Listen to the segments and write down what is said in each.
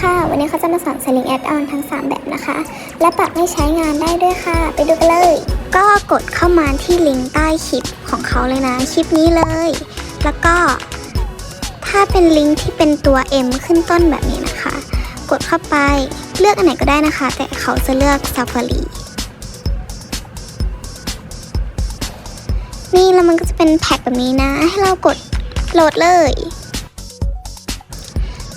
ค่ะ วันนี้เขาจะมาสอน Selling Add-on ทั้ง 3 แบบนะคะ และปรับให้ใช้งานได้ด้วยค่ะ ไปดูกันเลย ก็กดเข้ามาที่ลิงก์ใต้คลิปของเขาเลยนะ คลิปนี้เลย แล้วก็ ถ้าเป็นลิงก์ที่เป็นตัว M ขึ้นต้นแบบนี้นะคะ กดเข้าไปเลือกอันไหนก็ได้นะคะ แต่เขาจะเลือก Safari นี่แล้วมันก็จะเป็นแพ็คแบบนี้นะ ให้เรากดโหลดเลย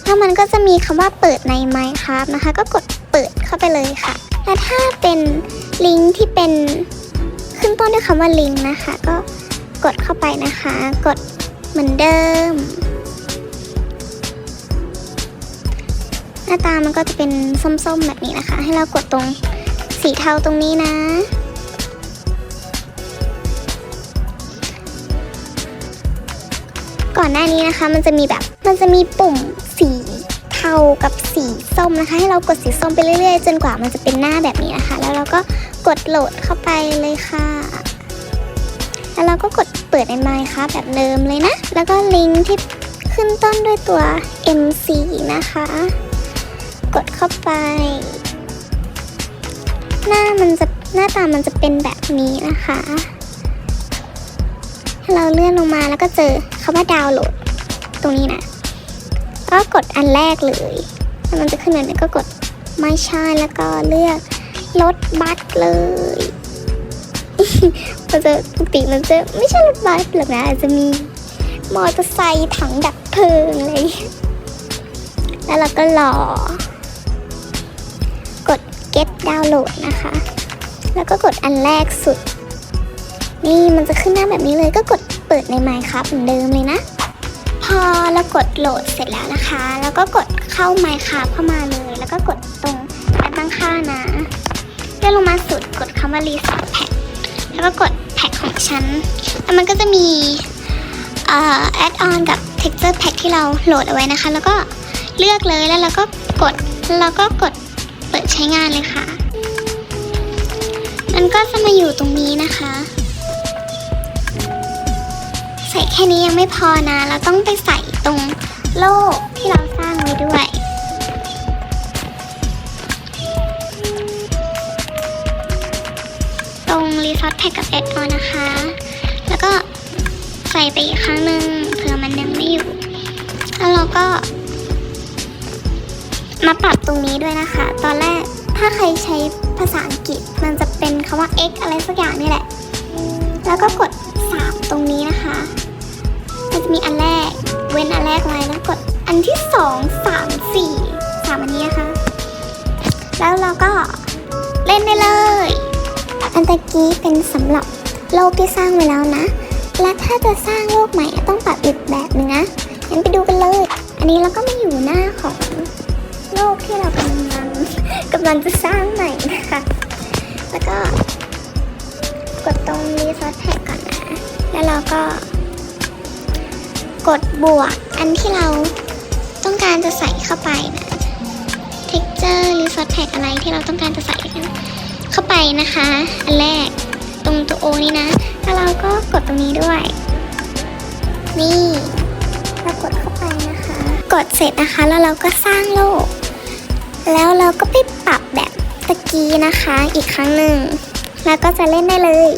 แล้วมันก็จะมีคำว่าเปิดใน Minecraft นะคะ ก็กดเปิดเข้าไปเลยค่ะ และถ้าเป็นลิงก์ที่เป็นขึ้นต้นด้วยคำว่าลิงก์นะคะ ก็กดเข้าไปนะคะ กดเหมือนเดิม หน้าตามันก็จะเป็นส้มๆแบบนี้นะคะ ให้เรากดตรงสีเทาตรงนี้นะ ก่อนหน้านี้นะคะ มันจะมีแบบมันจะมีปุ่มสีเทากับสีส้มนะคะ ให้เรากดสีส้มไปเรื่อยๆ จนกว่ามันจะเป็นหน้าแบบนี้นะคะ แล้วเราก็กดโหลดเข้าไปเลยค่ะ แล้วเราก็กดเปิดในไมค์ค่ะแบบเดิมเลยนะ แล้วก็ลิงก์ที่ขึ้นต้นด้วยตัว MC นะคะ กดเข้าไป หน้ามันจะหน้าตามันจะเป็นแบบนี้นะคะให้เราเลื่อนลงมาแล้วก็เจอ คำว่าดาวน์โหลด ตรงนี้นะ ก็กดอันแรกเลยแล้วมันจะขึ้นแบบนี้ก็กดไม่ใช่แล้วก็เลือกรถบัสเลยมันจะปกติมันจะไม่ใช่รถบัสหรอกนะอาจจะมีมอเตอร์ไซค์ถังดับเพลิงอะไรอย่างเงี้ยแล้วเราก็รอกด get download นะคะ แล้วก็กดอันแรกสุด นี่มันจะขึ้นหน้าแบบนี้เลยก็กด เปิดใน Minecraft เหมือนเดิมเลยนะ พอเรากดโหลดเสร็จแล้วนะคะ แล้วก็กดเข้า Minecraft เข้ามาเลย แล้วก็กดตรงอันตั้งค่านะเลื่อนลงมาสุดกดคำว่า Reset Pack แล้วก็กดแพ็คของฉันแล้วมันก็จะมีเอ่อ add-on กับ texture pack ที่เราโหลดเอาไว้นะคะ แล้วก็เลือกเลยแล้วเราก็กดแล้วก็กดเปิดใช้งานเลยค่ะ มันก็จะมาอยู่ตรงนี้นะคะ แค่นี้ยังไม่พอนะ เราต้องไปใส่ตรงโล่ที่เราสร้างไว้ด้วย ตรง Resort Pack กับ Add on นะคะ แล้วก็ใส่ไปอีกครั้งหนึ่งเผื่อมันยังไม่อยู่ แล้วเราก็มาปรับตรงนี้ด้วยนะคะ ตอนแรกถ้าใครใช้ภาษาอังกฤษมันจะเป็นคำว่า x อะไรสักอย่างนี่แหละ แล้วก็กด ที่2 3 4 3อันนี้นะคะ แล้วเราก็เล่นได้เลย อันตะกี้เป็นสำหรับโลกที่สร้างไว้แล้วนะ และถ้าจะสร้างโลกใหม่ต้องปรับอีกแบบหนึงนะงั้นไปดูกันเลย อันนี้เราก็มาอยู่หน้าของโลกที่เรากำลังกำลังจะสร้างใหม่นะคะ แล้วก็กดตรง Resource Pack ก่อนนะ แล้วเราก็ กดบวกอันที่เรา ต้องการจะใส่เข้าไปนะ Texture Resource Pack อะไรที่เราต้องการจะใส่เข้าไปนะคะ อันแรกตรงตัว O นี้นะ แล้วเราก็กดตรงนี้ด้วย นี่เรากดเข้าไปนะคะ กดเสร็จนะคะแล้วเราก็สร้างโลก แล้วเราก็ไปปรับแบบตะกี้นะคะ อีกครั้งหนึ่ง แล้วก็จะเล่นได้เลย